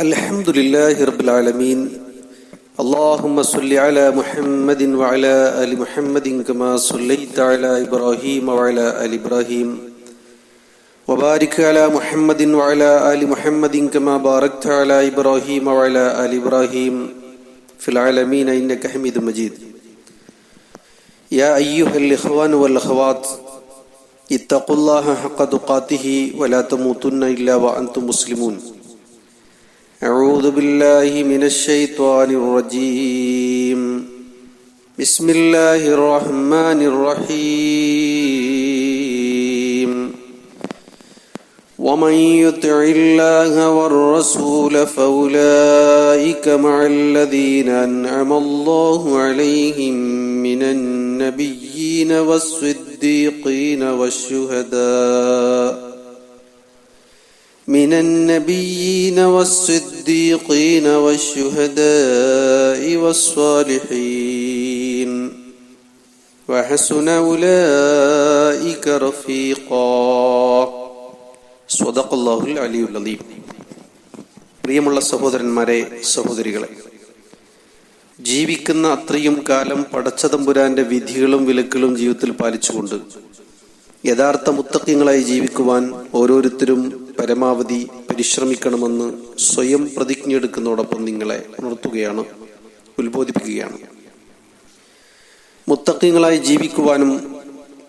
الحمد لله رب العالمين. اللهم صل على محمد وعلى آل محمد كما صليت على إبراهيم وعلى آل إبراهيم. وبارك على محمد وعلى آل محمد كما باركت على إبراهيم وعلى آل إبراهيم. في العالمين إنك حميد مجيد. يا أيها الإخوان والأخوات اتقوا الله حق تقاته ولا تموتن إلا وأنتم مسلمون. أعوذ بالله من الشيطان الرجيم. بسم الله الرحمن الرحيم. ومن يطع الله والرسول فأولئك مع الذين أنعم الله عليهم من النبيين والصديقين والشهداء. من النبيين والصديقين والشهداء والصالحين وحسن أولئك رفيقا صدق الله العلي العظيم പ്രിയമുള്ള സഹോദരന്മാരെ സഹോദരികളെ ജീവിക്കുന്ന അത്രയും കാലം പടച്ചതമ്പുരാന്റെ വിധികളും വിലക്കുകളും ജീവിതത്തിൽ പാലിച്ചുകൊണ്ട് യഥാർത്ഥ മുത്തക്യങ്ങളായി ജീവിക്കുവാൻ ഓരോരുത്തരും പരമാവധി പരിശ്രമിക്കണമെന്ന് സ്വയം പ്രതിജ്ഞയെടുക്കുന്നതോടൊപ്പം നിങ്ങളെ ഉണർത്തുകയാണ് ഉത്ബോധിപ്പിക്കുകയാണ്. മുത്തക്കങ്ങളായി ജീവിക്കുവാനും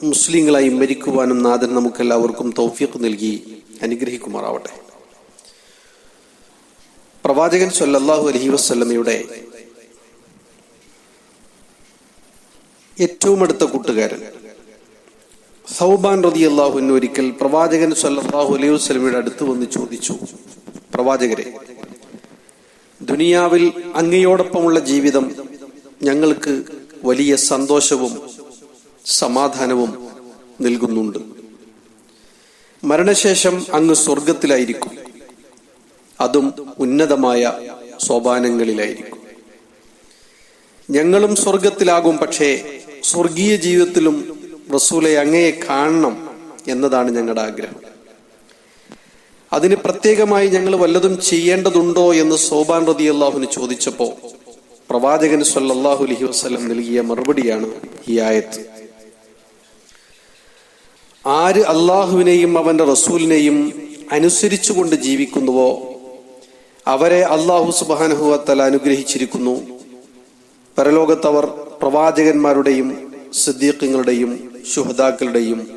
മുസ്ലിങ്ങളായി മരിക്കുവാനും നാഥൻ നമുക്കെല്ലാവർക്കും തൗഫീഖ് നൽകി അനുഗ്രഹിക്കുമാറാവട്ടെ. പ്രവാചകൻ സല്ലല്ലാഹു അലഹി വസ്ല്ലമയുടെ ഏറ്റവും അടുത്ത കൂട്ടുകാരൻ സൗബാൻ റതി അള്ളാഹുവിന് ഒരിക്കൽ പ്രവാചകൻ സല്ലാഹു അലൈഹി വസ്ലമിയുടെ അടുത്ത് വന്ന് ചോദിച്ചു പ്രവാചകരെ ദുനിയാവിൽ അങ്ങയോടൊപ്പമുള്ള ജീവിതം ഞങ്ങൾക്ക് വലിയ സന്തോഷവും സമാധാനവും നൽകുന്നുണ്ട്. മരണശേഷം അങ്ങ് സ്വർഗത്തിലായിരിക്കും അതും ഉന്നതമായ സോപാനങ്ങളിലായിരിക്കും. ഞങ്ങളും സ്വർഗത്തിലാകും പക്ഷേ സ്വർഗീയ ജീവിതത്തിലും റസൂലെ അങ്ങയെ കാണണം എന്നതാണ് ഞങ്ങളുടെ ആഗ്രഹം. അതിന് പ്രത്യേകമായി ഞങ്ങൾ വല്ലതും ചെയ്യേണ്ടതുണ്ടോ എന്ന് സോബാൻ റതി അള്ളാഹുന് ചോദിച്ചപ്പോ പ്രവാചകൻ സല്ലാഹു അലഹി വസ്ലം നൽകിയ മറുപടിയാണ് ഈ ആയത്ത് ആര് അള്ളാഹുവിനെയും അവന്റെ റസൂലിനെയും അനുസരിച്ചുകൊണ്ട് ജീവിക്കുന്നുവോ അവരെ അള്ളാഹു സുബാനഹുവത്തല അനുഗ്രഹിച്ചിരിക്കുന്നു. പരലോകത്തവർ പ്രവാചകന്മാരുടെയും സിദ്ദീഖുകളുടെയും ശുഹദാക്കളുടെയും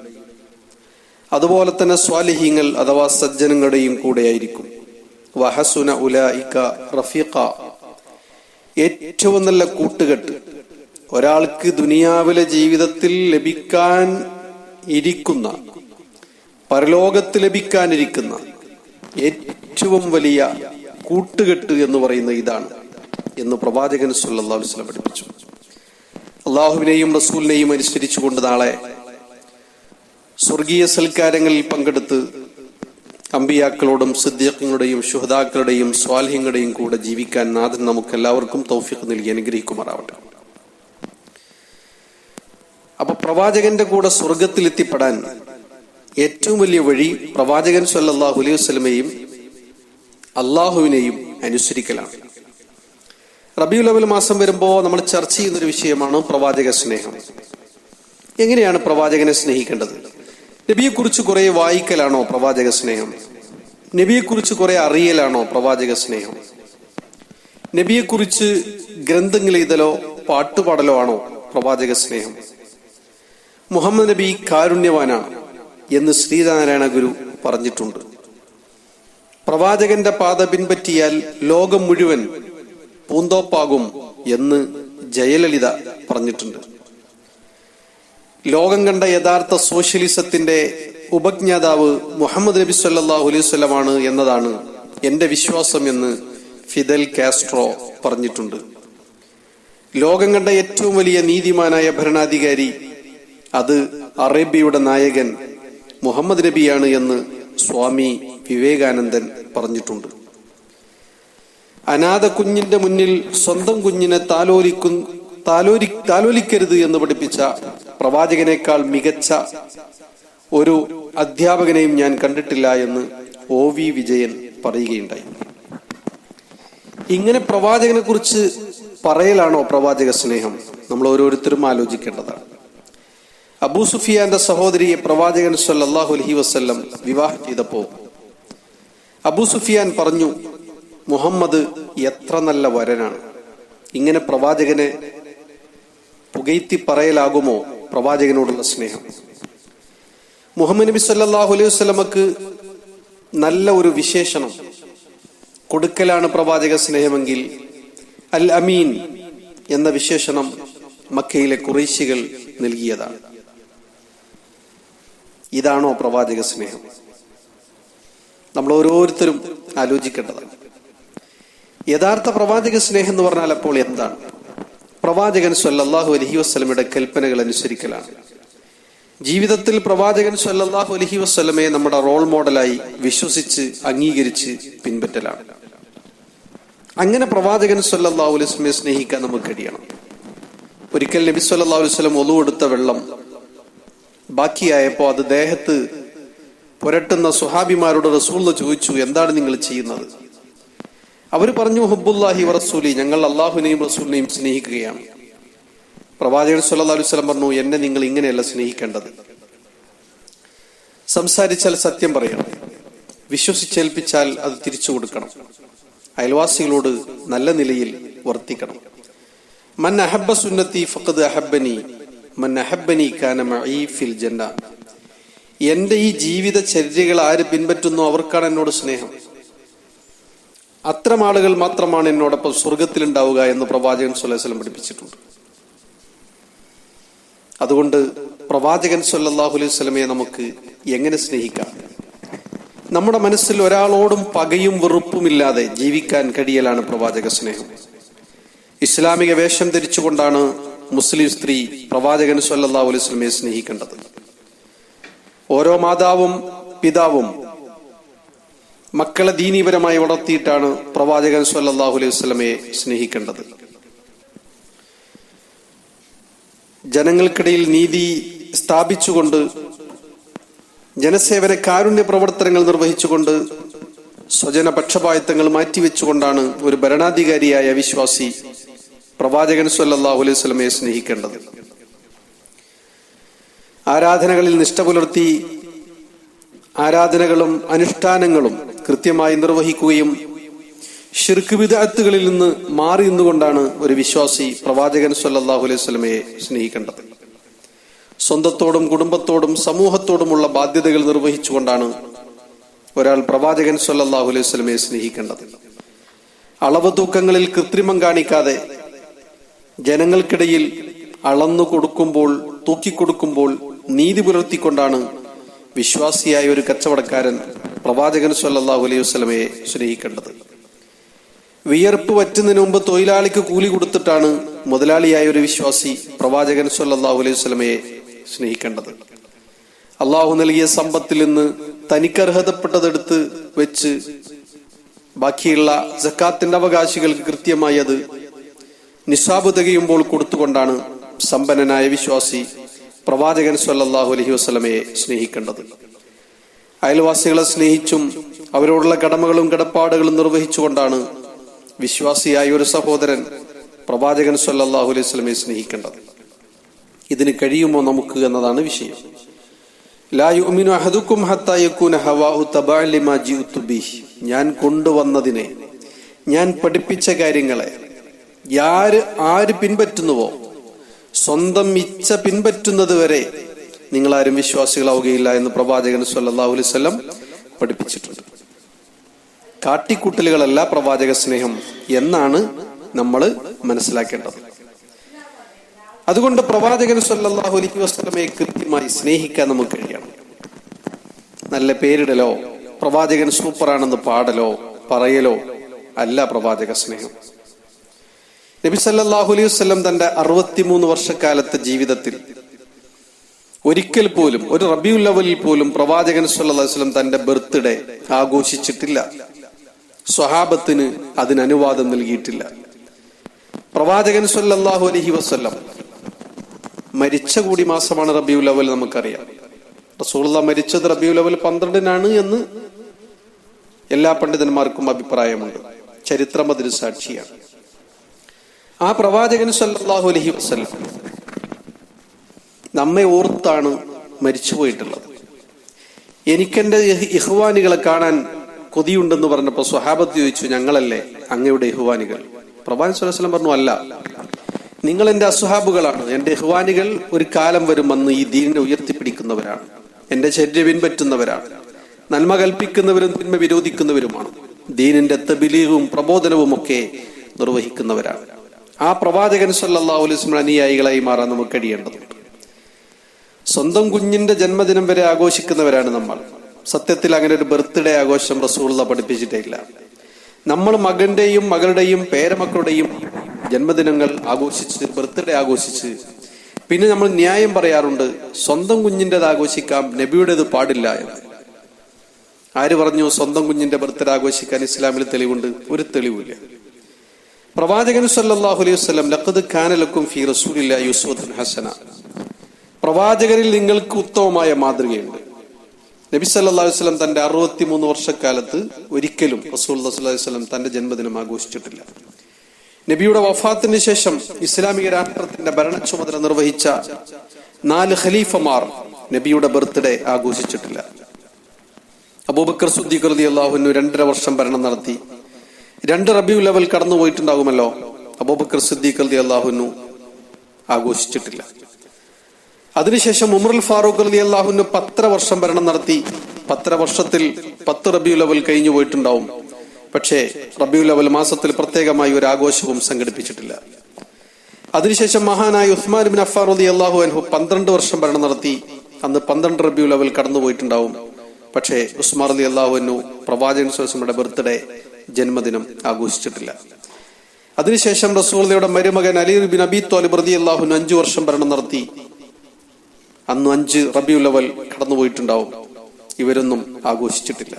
അതുപോലെ തന്നെ സ്വാലിഹീങ്ങൾ അഥവാ സജ്ജനങ്ങളുടെയും കൂടെയായിരിക്കും. വഹസുന ഉലായിക്ക റഫീഖ. ഏറ്റവും നല്ല കൂട്ടുകെട്ട്. ഒരാൾക്ക് ദുനിയാവിലെ ജീവിതത്തിൽ ലഭിക്കാൻ ഇരിക്കുന്ന പരലോകത്ത് ലഭിക്കാനിരിക്കുന്ന ഏറ്റവും വലിയ കൂട്ടുകെട്ട് എന്ന് പറയുന്ന ഇതാണ് എന്ന് പ്രവാചകൻ സുല്ലാ വസല്ലം പഠിപ്പിച്ചു. അള്ളാഹുവിനെയും റസൂലിനെയും അനുസരിച്ചുകൊണ്ട് നാളെ സ്വർഗീയ സൽക്കാരങ്ങളിൽ പങ്കെടുത്ത് അമ്പിയാക്കളോടും സിദ്ദീഖങ്ങളുടെയും ശുഹദാക്കളുടെയും സ്വാലിഹ്യങ്ങളുടെയും കൂടെ ജീവിക്കാൻ നാഥൻ നമുക്ക് എല്ലാവർക്കും തൗഫീഖ് നൽകി അനുഗ്രഹിക്കുമാറാവട്ടെ. അപ്പൊ പ്രവാചകന്റെ കൂടെ സ്വർഗത്തിൽ എത്തിപ്പെടാൻ ഏറ്റവും വലിയ വഴി പ്രവാചകൻ സല്ലല്ലാഹു അലൈഹി വസ്ലമയും അള്ളാഹുവിനെയും അനുസരിക്കലാണ്. റബിയുൽ അവൽ മാസം വരുമ്പോൾ നമ്മൾ ചർച്ച ചെയ്യുന്ന ഒരു വിഷയമാണ് പ്രവാചക സ്നേഹം. എങ്ങനെയാണ് പ്രവാചകനെ സ്നേഹിക്കേണ്ടത്? നബിയെക്കുറിച്ച് കുറെ വായിക്കലാണോ പ്രവാചക സ്നേഹം? നബിയെക്കുറിച്ച് കുറെ അറിയലാണോ പ്രവാചക സ്നേഹം? നബിയെക്കുറിച്ച് ഗ്രന്ഥങ്ങൾ എഴുതലോ പാട്ടുപാടലോ ആണോ പ്രവാചക സ്നേഹം? മുഹമ്മദ് നബി കാരുണ്യവാനാണ് എന്ന് ശ്രീനാരായണ ഗുരു പറഞ്ഞിട്ടുണ്ട്. പ്രവാചകന്റെ പാത പിൻപറ്റിയാൽ ലോകം മുഴുവൻ പൂന്തോപ്പാകും എന്ന് ജയലളിത പറഞ്ഞിട്ടുണ്ട്. ലോകം കണ്ട യഥാർത്ഥ സോഷ്യലിസത്തിന്റെ ഉപജ്ഞാതാവ് മുഹമ്മദ് നബി സല്ലാഹു അലൈവല്ലമാണ് എന്നതാണ് എന്റെ വിശ്വാസം എന്ന് ഫിദൽ കാസ്ട്രോ പറഞ്ഞിട്ടുണ്ട്. ലോകം കണ്ട ഏറ്റവും വലിയ നീതിമാനായ ഭരണാധികാരി അത് അറേബ്യയുടെ നായകൻ മുഹമ്മദ് നബിയാണ് എന്ന് സ്വാമി വിവേകാനന്ദൻ പറഞ്ഞിട്ടുണ്ട്. അനാഥ കുഞ്ഞിന്റെ മുന്നിൽ സ്വന്തം കുഞ്ഞിനെ താലോലിക്കും താലോലി താലോലിക്കരുത് എന്ന് പഠിപ്പിച്ച പ്രവാചകനേക്കാൾ മികച്ച ഒരു അധ്യാപകനെയും ഞാൻ കണ്ടിട്ടില്ല എന്ന് ഒ വി വിജയൻ പറയുകയുണ്ടായി. ഇങ്ങനെ പ്രവാചകനെ കുറിച്ച് പറയലാണോ പ്രവാചക സ്നേഹം? നമ്മൾ ഓരോരുത്തരും ആലോചിക്കേണ്ടതാണ്. അബൂ സുഫിയാന്റെ സഹോദരിയെ പ്രവാചകൻ സല്ലാഹു അലഹി വസ്ല്ലം വിവാഹം ചെയ്തപ്പോ അബൂ സുഫിയാൻ പറഞ്ഞു മുഹമ്മദ് എത്ര നല്ല വരനാണ്. ഇങ്ങനെ പ്രവാചകനെ പുകയ്ത്തി പറയലാകുമോ പ്രവാചകനോടുള്ള സ്നേഹം? മുഹമ്മദ് നബി സല്ലാഹു അലൈഹി വസ്ലമക്ക് നല്ല ഒരു വിശേഷണം. കൊടുക്കലാണ് പ്രവാചക സ്നേഹമെങ്കിൽ അൽ അമീൻ എന്ന വിശേഷണം മക്കയിലെ കുറേശികൾ നൽകിയതാണ്. ഇതാണോ പ്രവാചക സ്നേഹം? നമ്മൾ ഓരോരുത്തരും ആലോചിക്കേണ്ടതാണ്. യഥാർത്ഥ പ്രവാചക സ്നേഹം എന്ന് പറഞ്ഞാൽ അപ്പോൾ എന്താണ്? പ്രവാചകൻ സല്ലല്ലാഹു അലഹി വസ്ലമയുടെ കൽപ്പനകൾ അനുസരിക്കലാണ്. ജീവിതത്തിൽ പ്രവാചകൻ സല്ലല്ലാഹു അലഹി വസ്ലമയെ നമ്മുടെ റോൾ മോഡലായി വിശ്വസിച്ച് അംഗീകരിച്ച് പിൻപറ്റലാണ്. അങ്ങനെ പ്രവാചകൻ സല്ലല്ലാഹു അലൈഹി വസല്ലമയെ സ്നേഹിക്കാൻ നമുക്ക് കഴിയണം. ഒരിക്കൽ നബി സല്ലല്ലാഹു അലൈഹി ഒതു കൊടുത്ത വെള്ളം ബാക്കിയായപ്പോ അത് ദേഹത്ത് പുരട്ടുന്ന സുഹാബിമാരോട് റസൂൽ ചോദിച്ചു എന്താണ് നിങ്ങൾ ചെയ്യുന്നത്? അവർ പറഞ്ഞു ഹുബുല്ലാഹി വറസൂലി ഞങ്ങൾ അള്ളാഹുനെയും റസൂലിനെയും സ്നേഹിക്കുകയാണ്. പ്രവാചകൻ സല്ലല്ലാഹു അലൈഹി വസല്ലം പറഞ്ഞു എന്നെ നിങ്ങൾ ഇങ്ങനെയല്ല സ്നേഹിക്കേണ്ടത്. സംസാരിച്ചാൽ സത്യം പറയണം. വിശ്വസിച്ചേൽപ്പിച്ചാൽ അത് തിരിച്ചു കൊടുക്കണം. അയൽവാസികളോട് നല്ല നിലയിൽ വർത്തിക്കണം. മൻ അഹബ്ബ സുന്നത്തി ഫഖദ് അഹബ്ബനി മൻ അഹബ്ബനി കാന മഈ ഫിൽ ജന്ന. എന്റെ ഈ ജീവിത ചര്യകൾ ആര് പിൻപറ്റുന്നു അവർക്കാണ് എന്നോട് സ്നേഹം. അത്തരം ആളുകൾ മാത്രമാണ് എന്നോടൊപ്പം സ്വർഗത്തിലുണ്ടാവുക എന്ന് പ്രവാചകൻ സുലൈസ്ലം പഠിപ്പിച്ചിട്ടുണ്ട്. അതുകൊണ്ട് പ്രവാചകൻ സല്ലല്ലാഹു അലൈഹി സ്വലമയെ നമുക്ക് എങ്ങനെ സ്നേഹിക്കാം? നമ്മുടെ മനസ്സിൽ ഒരാളോടും പകയും വെറുപ്പുമില്ലാതെ ജീവിക്കാൻ കഴിയലാണ് പ്രവാചക സ്നേഹം. ഇസ്ലാമിക വേഷം ധരിച്ചുകൊണ്ടാണ് മുസ്ലിം സ്ത്രീ പ്രവാചകൻ സല്ലല്ലാഹു അലൈഹി സ്വലമയെ സ്നേഹിക്കേണ്ടത്. ഓരോ മാതാവും പിതാവും മക്കളെ ദീനീപരമായി വളർത്തിയിട്ടാണ് പ്രവാചകൻ സല്ലല്ലാഹു അലൈഹി വസല്ലമയെ സ്നേഹിക്കേണ്ടത്. ജനങ്ങൾക്കിടയിൽ നീതി സ്ഥാപിച്ചുകൊണ്ട് ജനസേവന കാരുണ്യ പ്രവർത്തനങ്ങൾ നിർവഹിച്ചുകൊണ്ട് സ്വജന പക്ഷപാതിത്വങ്ങൾ മാറ്റിവെച്ചുകൊണ്ടാണ് ഒരു ഭരണാധികാരിയായ വിശ്വാസി പ്രവാചകൻ സല്ലാഹു അലൈഹി വസല്ലമയെ സ്നേഹിക്കേണ്ടത്. ആരാധനകളിൽ നിഷ്ഠ പുലർത്തി ആരാധനകളും അനുഷ്ഠാനങ്ങളും കൃത്യമായി നിർവഹിക്കുകയും ഷിർക്ക് വിദഗ്ധകളിൽ നിന്ന് മാറി നിന്നുകൊണ്ടാണ് ഒരു വിശ്വാസി പ്രവാചകൻ സല്ലാഹു അലൈഹി സ്വലമയെ സ്നേഹിക്കേണ്ടത്. സ്വന്തത്തോടും കുടുംബത്തോടും സമൂഹത്തോടുമുള്ള ബാധ്യതകൾ നിർവഹിച്ചുകൊണ്ടാണ് ഒരാൾ പ്രവാചകൻ സല്ലാഹു അലൈഹി സ്വലമയെ സ്നേഹിക്കേണ്ടത്. അളവ് തൂക്കങ്ങളിൽ കൃത്രിമം കാണിക്കാതെ ജനങ്ങൾക്കിടയിൽ അളന്നു കൊടുക്കുമ്പോൾ തൂക്കിക്കൊടുക്കുമ്പോൾ നീതി പുലർത്തിക്കൊണ്ടാണ് വിശ്വാസിയായ ഒരു കച്ചവടക്കാരൻ പ്രവാചകൻ സല്ലാഹു അലൈഹി വസല്ലമയെ സ്നേഹിക്കേണ്ടത്. വിയർപ്പ് വറ്റുന്നതിന് മുമ്പ് തൊഴിലാളിക്ക് കൂലി കൊടുത്തിട്ടാണ് മുതലാളിയായ ഒരു വിശ്വാസി പ്രവാചകൻ സല്ലാഹു അലൈഹി വസ്ലമയെ സ്നേഹിക്കേണ്ടത്. അള്ളാഹു നൽകിയ സമ്പത്തിൽ നിന്ന് തനിക്ക് അർഹതപ്പെട്ടതെടുത്ത് വെച്ച് ബാക്കിയുള്ള ജക്കാത്തിന്റെ അവകാശികൾക്ക് കൃത്യമായി അത് നിസാബ് തികയുമ്പോൾ കൊടുത്തുകൊണ്ടാണ് സമ്പന്നനായ വിശ്വാസി പ്രവാചകൻ സല്ലാഹു അലഹി വസ്ലമയെ സ്നേഹിക്കേണ്ടത്. അയൽവാസികളെ സ്നേഹിച്ചും അവരോടുള്ള കടമകളും കടപ്പാടുകളും നിർവഹിച്ചുകൊണ്ടാണ് വിശ്വാസിയായ ഒരു സഹോദരൻ പ്രവാചകൻ സല്ലാഹു അലൈഹി സ്വലമെ സ്നേഹിക്കേണ്ടത്. ഇതിന് കഴിയുമോ നമുക്ക് എന്നതാണ് വിഷയം. ഞാൻ കൊണ്ടുവന്നതിനെ ഞാൻ പഠിപ്പിച്ച കാര്യങ്ങളെ ആര് പിൻപറ്റുന്നുവോ സ്വന്തം ഇച്ഛ പിൻപറ്റുന്നത് വരെ നിങ്ങൾ ആരും വിശ്വാസികളാവുകയില്ല എന്ന് പ്രവാചകൻ സല്ലല്ലാഹു അലൈഹി വസല്ലം പഠിപ്പിച്ചിട്ടുണ്ട്. കാട്ടിക്കൂട്ടലുകളല്ല പ്രവാചക സ്നേഹം എന്നാണ് നമ്മൾ മനസ്സിലാക്കേണ്ടത്. അതുകൊണ്ട് പ്രവാചകൻ സല്ലല്ലാഹു അലൈഹി വസല്ലമയെ കൃത്യമായി സ്നേഹിക്കാൻ നമുക്ക് കഴിയണം. നല്ല പേരിടലോ പ്രവാചകൻ സൂപ്പറാണെന്ന് പാടലോ പറയലോ അല്ല പ്രവാചക സ്നേഹം. നബി സല്ലല്ലാഹു അലൈഹി വസല്ലം തന്റെ അറുപത്തിമൂന്ന് വർഷക്കാലത്തെ ജീവിതത്തിൽ ഒരിക്കൽ പോലും ഒരു റബിയുൽ ലവലിൽ പോലും പ്രവാചകൻ വസല്ലം തന്റെ ബർത്ത്ഡേ ആഘോഷിച്ചിട്ടില്ല. സ്വഹാബത്തിന് അതിന് അനുവാദം നൽകിയിട്ടില്ല. പ്രവാചകൻ സല്ലാഹു അലഹി വസ്ല്ലം മരിച്ച കൂടി മാസമാണ് റബിയുൽ അവൽ നമുക്കറിയാം. റസൂള്ള മരിച്ചത് റബിയുൽ അവൽ പന്ത്രണ്ടിനാണ് എന്ന് എല്ലാ പണ്ഡിതന്മാർക്കും അഭിപ്രായമുണ്ട്. ചരിത്രം അതിന് സാക്ഷിയാണ്. ആ പ്രവാചകൻ സല്ലാഹു അലഹി വസല്ലം നമ്മെ ഓർത്താണ് മരിച്ചുപോയിട്ടുള്ളത് എനിക്കെന്റെ ഇഹ്വാനികളെ കാണാൻ കൊതിയുണ്ടെന്ന് പറഞ്ഞപ്പോൾ സ്വഹാബത്ത് ചോദിച്ചു ഞങ്ങളല്ലേ അങ്ങയുടെ ഇഹ്വാനികൾ? പ്രവാൻ സുലസ്ലം പറഞ്ഞു അല്ല. നിങ്ങൾ എന്റെ അസുഹാബുകളാണ് എന്റെ ഇഹ്വാനികൾ ഒരു കാലം വരും വന്ന് ഈ ദീനിനെ ഉയർത്തിപ്പിടിക്കുന്നവരാണ്. എന്റെ ചര്യ പിൻപറ്റുന്നവരാണ്. നന്മ കൽപ്പിക്കുന്നവരും തിന്മ വിരോധിക്കുന്നവരുമാണ്. ദീനിന്റെ തബിലീവും പ്രബോധനവും ഒക്കെ നിർവഹിക്കുന്നവരാണ്. ആ പ്രവാചകൻ സല്ലാ അലൈഹി അനുയായികളായി മാറാൻ നമുക്ക് കഴിയേണ്ടതുണ്ട്. സ്വന്തം കുഞ്ഞിന്റെ ജന്മദിനം വരെ ആഘോഷിക്കുന്നവരാണ് നമ്മൾ. സത്യത്തിൽ അങ്ങനെ ഒരു ബർത്ത്ഡേ ആഘോഷം റസൂള്ള പഠിപ്പിച്ചിട്ടേ ഇല്ല നമ്മൾ മകന്റെയും മകളുടെയും പേരമക്കളുടെയും ജന്മദിനങ്ങൾ ആഘോഷിച്ച് ബർത്ത്ഡേ ആഘോഷിച്ച് പിന്നെ നമ്മൾ ന്യായം പറയാറുണ്ട് സ്വന്തം കുഞ്ഞിന്റെത് ആഘോഷിക്കാം നബിയുടേത് പാടില്ല എന്ന്. ആര് പറഞ്ഞു സ്വന്തം കുഞ്ഞിന്റെ ബർത്ത്ഡേ ആഘോഷിക്കാൻ ഇസ്ലാമിൽ തെളിവുണ്ട്? ഒരു തെളിവില്ല പ്രവാചകൻ സല്ലല്ലാഹു അലൈഹി വസല്ലം ലഖദ് കാന ലക്കും ഫീ റസൂലില്ല ഉസ്വത്തുൻ ഹസന. പ്രവാചകരിൽ നിങ്ങൾക്ക് ഉത്തമമായ മാതൃകയുണ്ട്. നബി അലൈഹി വസല്ലം തന്റെ അറുപത്തിമൂന്ന് വർഷക്കാലത്ത് ഒരിക്കലും റസൂൽ വസല്ലം തന്റെ ജന്മദിനം ആഘോഷിച്ചിട്ടില്ല. നബിയുടെ വഫാത്തിന് ശേഷം ഇസ്ലാമിക രാഷ്ട്രത്തിന്റെ ഭരണ ചുമതല നിർവഹിച്ച നാല് ഖലീഫമാർ നബിയുടെ ബർത്ത്ഡേ ആഘോഷിച്ചിട്ടില്ല. അബൂബക്കർ സുദ്ദീഖ് റളി അള്ളാഹുനു രണ്ടര വർഷം ഭരണം നടത്തി. രണ്ട് റബിയു ലെവൽ കടന്നു പോയിട്ടുണ്ടാകുമല്ലോ അബൂബക്കർ സിദ്ദീഖ് റളി അള്ളാഹുനു ആഘോഷിച്ചിട്ടില്ല. അതിനുശേഷം ഉമറുൽ ഫാറൂഖ് അലി അള്ളാഹുന് പത്തര വർഷം ഭരണം നടത്തി. പത്തര വർഷത്തിൽ പത്ത് റബിയു ലെവൽ കഴിഞ്ഞു പോയിട്ടുണ്ടാവും. പക്ഷേ റബിയു ലെവൽ മാസത്തിൽ പ്രത്യേകമായി ഒരു ആഘോഷവും സംഘടിപ്പിച്ചിട്ടില്ല. അതിനുശേഷം മഹാനായ ഉസ്മാൻ ബിൻ അഫാർ അലി അള്ളാഹു അൻഹു പന്ത്രണ്ട് വർഷം ഭരണം നടത്തി. അന്ന് പന്ത്രണ്ട് റബിയു ലെവൽ കടന്നു പോയിട്ടുണ്ടാവും. പക്ഷേ ഉസ്മാൻ അലി അള്ളാഹു അന്നു പ്രവാചകൻ സ്വലമയുടെ ബർത്ത്ഡേ ജന്മദിനം ആഘോഷിച്ചിട്ടില്ല. അതിനുശേഷം റസൂലയുടെ മരുമകൻ അലി ബിൻ അബി തോലിബ് റതി അള്ളാഹുന് അഞ്ചു വർഷം ഭരണം നടത്തി. അന്ന് അഞ്ച് റബിയു ലെവൽ കടന്നുപോയിട്ടുണ്ടാവും. ഇവരൊന്നും ആഘോഷിച്ചിട്ടില്ല.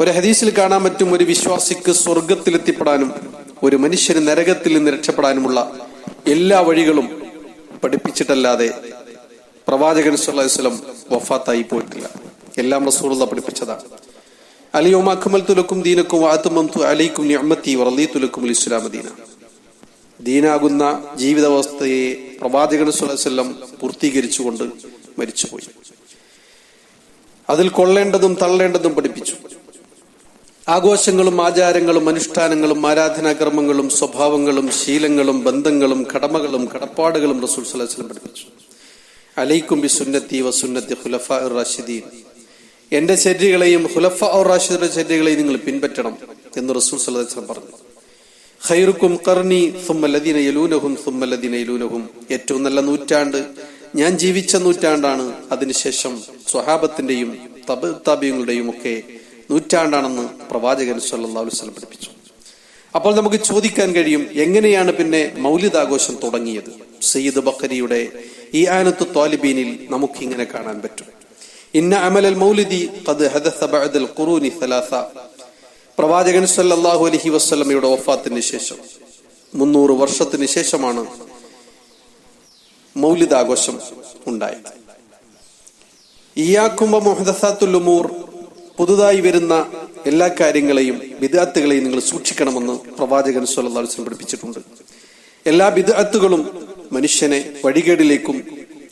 ഒരു ഹദീസിൽ കാണാൻ പറ്റും ഒരു വിശ്വാസിക്ക് സ്വർഗത്തിലെത്തിപ്പെടാനും ഒരു മനുഷ്യന് നരകത്തിൽ നിന്ന് രക്ഷപ്പെടാനുമുള്ള എല്ലാ വഴികളും പഠിപ്പിച്ചിട്ടല്ലാതെ പ്രവാചകൻ സ്വല്ലം വഫാത്തായി പോയിട്ടില്ല. എല്ലാം റസൂറുള്ള പഠിപ്പിച്ചതാണ്. അലിയോം അക്മൽ തുലക്കും ദീനക്കും ആത്തുമംതു അലൈക്കും നിഅമത്തി വറലീ തുലക്കും ഇസ്ലാമദീന ദീനാകുന്ന ജീവിതാവസ്ഥയെ പ്രവാചകൻ സുലസെല്ലാം പൂർത്തീകരിച്ചുകൊണ്ട് മരിച്ചുപോയി. അതിൽ കൊള്ളേണ്ടതും തള്ളേണ്ടതും പഠിപ്പിച്ചു. ആഘോഷങ്ങളും ആചാരങ്ങളും അനുഷ്ഠാനങ്ങളും ആരാധനാക്രമങ്ങളും സ്വഭാവങ്ങളും ശീലങ്ങളും ബന്ധങ്ങളും കടമകളും കടപ്പാടുകളും റസൂൽ സലഹ്സ്ലം പഠിപ്പിച്ചു. അലൈക്കും ബി സുന്നത്തി വസുന്നത്തി ഹുലഫ റാഷിദീൻ. എന്റെ ചര്യകളെയും ഹുലഫ റാഷിദിന്റെ ചര്യകളെയും നിങ്ങൾ പിൻപറ്റണം എന്ന് റസൂൽ സലഹ്സ്ലം പറഞ്ഞു. ഖൈറുക്കും കർണി സുമ്മല്ലദീന യലൂനഹും സുമ്മല്ലദീന യലൂനഹും. ഏറ്റവും നല്ല നൂറ്റാണ്ട്. ഞാൻ ജീവിച്ച നൂറ്റാണ്ടാണ് അതിനുശേഷം സ്വഹാബത്തിന്റെയും തബ് ഒക്കെ നൂറ്റാണ്ടാണെന്ന് പ്രവാചകൻ വസല്ലം പഠിപ്പിച്ചു. അപ്പോൾ നമുക്ക് ചോദിക്കാൻ കഴിയും എങ്ങനെയാണ് പിന്നെ മൗലിദാഘോഷം തുടങ്ങിയത്? സയ്യിദ് ബക്കരിയുടെ ഈ ആനത്ത് ത്വാലിബീനിൽ നമുക്ക് ഇങ്ങനെ കാണാൻ പറ്റും. ഇന്ന അമലൽ മൗലിദി ഖദ് ബഅദൽ ഖുറൂനി സലാസ. പ്രവാചകൻ സല്ലാഹു അലഹി വസ്ലമയുടെ വഫാത്തിന് ശേഷം മുന്നൂറ് വർഷത്തിന് ശേഷമാണ് മൗലിദാഘോഷം ഉണ്ടായത്. ഇയാക്കുംബ മുഹദസാത്തുൽ ഉമൂർ പുതുതായി വരുന്ന എല്ലാ കാര്യങ്ങളെയും വിദാത്തുകളെയും നിങ്ങൾ സൂക്ഷിക്കണമെന്ന് പ്രവാചകൻ വസല്ലം പഠിപ്പിച്ചിട്ടുണ്ട്. എല്ലാ വിദാത്തുകളും മനുഷ്യനെ വഴികേടിലേക്കും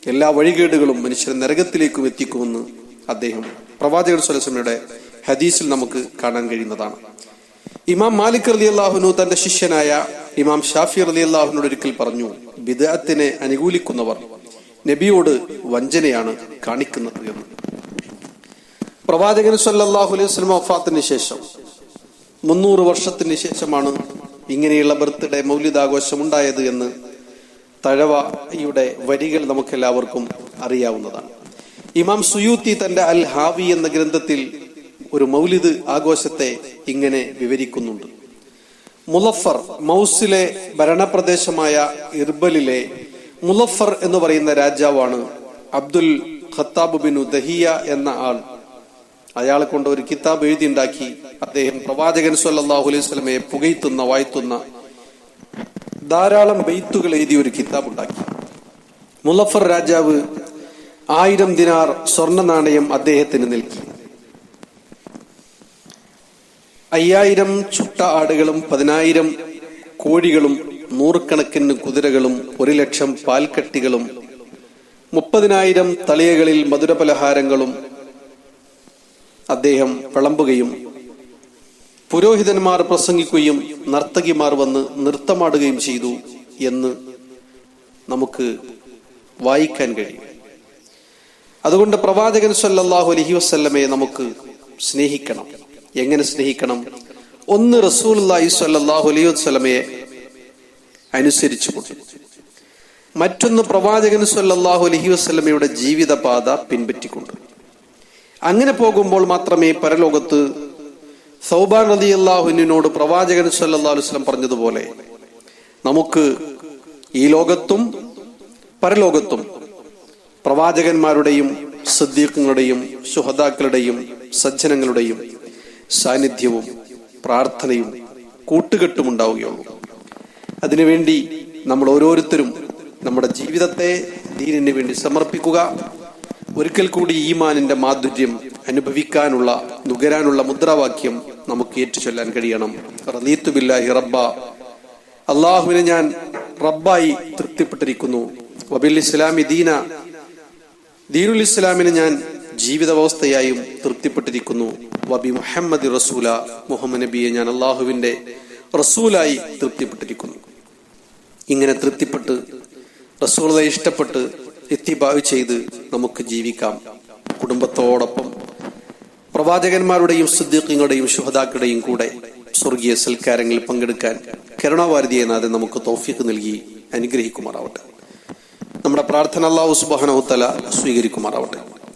എല്ലാ വഴികേടുകളും മനുഷ്യനെ നരകത്തിലേക്കും എത്തിക്കുമെന്ന് അദ്ദേഹം പ്രവാചകൻ സ്വലസമയുടെ ഹദീസിൽ നമുക്ക് കാണാൻ കഴിയുന്നതാണ്. ഇമാം മാലിക് അലി അള്ളാഹുനു തന്റെ ശിഷ്യനായ ഇമാം ഷാഫി അലി അള്ളാഹുനോട് ഒരിക്കൽ പറഞ്ഞു ബിദഅത്തിനെ അനുകൂലിക്കുന്നവർ നബിയോട് വഞ്ചനയാണ് കാണിക്കുന്നത് എന്ന്. പ്രവാചകൻ സല്ലാഹു അലൈഹി വസല്ലം വഫാത്തിന് ശേഷം മുന്നൂറ് വർഷത്തിന് ശേഷമാണ് ഇങ്ങനെയുള്ള ബർത്ത്ഡേ മൗലിദാഘോഷം ഉണ്ടായത് എന്ന് തഴവയുടെ വരികൾ നമുക്കെല്ലാവർക്കും അറിയാവുന്നതാണ്. ഇമാം സുയൂത്തി തന്റെ അൽ ഹാവി എന്ന ഗ്രന്ഥത്തിൽ ഒരു മൗലിദ് ആഘോഷത്തെ ഇങ്ങനെ വിവരിക്കുന്നുണ്ട്. മുലഫർ മൗസിലെ ഭരണപ്രദേശമായ ഇർബലിലെ മുലഫർ എന്ന് പറയുന്ന രാജാവാണ് അബ്ദുൽ ഖത്താബ് ബിനു ദഹിയ എന്ന ആൾ. അയാളെ കൊണ്ട് ഒരു കിതാബ് എഴുതിയുണ്ടാക്കി അദ്ദേഹം പ്രവാചകൻ സല്ലാഹു അലൈഹി സ്വലമയെ പുകയ്ത്തുന്ന വാഴ്ത്തുന്ന ധാരാളം ബെയ്ത്തുകൾ എഴുതിയ ഒരു കിതാബ് ഉണ്ടാക്കി. മുലഫർ രാജാവ് ആയിരം ദിനാർ സ്വർണ നാണയം അദ്ദേഹത്തിന് നൽകി. അയ്യായിരം ചുട്ട ആടുകളും പതിനായിരം കോഴികളും നൂറുകണക്കിന് കുതിരകളും ഒരു ലക്ഷം പാൽക്കട്ടികളും മുപ്പതിനായിരം തളിയകളിൽ മധുരപലഹാരങ്ങളും അദ്ദേഹം വിളമ്പുകയും പുരോഹിതന്മാർ പ്രസംഗിക്കുകയും നർത്തകിമാർ വന്ന് നൃത്തമാടുകയും ചെയ്തു എന്ന് നമുക്ക് വായിക്കാൻ കഴിയും. അതുകൊണ്ട് പ്രവാചകൻ സല്ലാഹു അലഹി വസ്ല്ലമയെ നമുക്ക് സ്നേഹിക്കണം. എങ്ങനെ സ്നേഹിക്കണം? ഒന്ന് റസൂലുള്ളാഹി സ്വല്ലല്ലാഹു അലൈഹി വസല്ലമയെ അനുസരിച്ചുകൊണ്ട് മറ്റൊന്ന് പ്രവാചകൻ സല്ലാഹു അലഹി വസ്ലമയുടെ ജീവിതപാത പിൻപറ്റിക്കൊണ്ട്. അങ്ങനെ പോകുമ്പോൾ മാത്രമേ പരലോകത്ത് സൗബാൻ അലി അള്ളാഹുവിനോട് പ്രവാചകൻ സല്ലാ വസല്ലം പറഞ്ഞതുപോലെ നമുക്ക് ഈ ലോകത്തും പരലോകത്തും പ്രവാചകന്മാരുടെയും സദ്ദീഖങ്ങളുടെയും സുഹദാക്കളുടെയും സജ്ജനങ്ങളുടെയും സാന്നിധ്യവും പ്രാർത്ഥനയും കൂട്ടുകെട്ടും ഉണ്ടാവുകയുള്ളൂ അതിനുവേണ്ടി നമ്മൾ ഓരോരുത്തരും നമ്മുടെ ജീവിതത്തെ ദീനിന് വേണ്ടി സമർപ്പിക്കുക. ഒരിക്കൽ കൂടി ഈമാനിന്റെ മാധുര്യം അനുഭവിക്കാനുള്ള നുകരാനുള്ള മുദ്രാവാക്യം നമുക്ക് ഏറ്റുചൊല്ലാൻ കഴിയണം. റലീത്തു ബില്ലാഹി റബ്ബ. അള്ളാഹുവിനെ ഞാൻ റബ്ബായി തൃപ്തിപ്പെട്ടിരിക്കുന്നു. വബിൽ ഇസ്ലാമി ദീന. ദീനുൽ ഇസ്ലാമിനെ ഞാൻ ജീവിതാവസ്ഥയായും തൃപ്തിപ്പെട്ടിരിക്കുന്നു. വബി മുഹമ്മദ് റസൂല മുഹമ്മദ് നബിയെ ഞാൻ അള്ളാഹുവിന്റെ റസൂലായി തൃപ്തിപ്പെട്ടിരിക്കുന്നു. ഇങ്ങനെ തൃപ്തിപ്പെട്ട് റസൂളെ ഇഷ്ടപ്പെട്ട് എത്തിബാവ് ചെയ്ത് നമുക്ക് ജീവിക്കാം. കുടുംബത്തോടൊപ്പം പ്രവാചകന്മാരുടെയും സിദ്ദീഖങ്ങളുടെയും ശുഹദാക്കളുടെയും കൂടെ സ്വർഗീയ സൽക്കാരങ്ങളിൽ പങ്കെടുക്കാൻ കരുണാവാരതിയെ നാഥൻ നമുക്ക് തൗഫീഖ് നൽകി അനുഗ്രഹിക്കുമാറാവട്ടെ. നമ്മുടെ പ്രാർത്ഥന അള്ളാഹു സുബാനഹുത്തല സ്വീകരിക്കുമാറാവട്ടെ.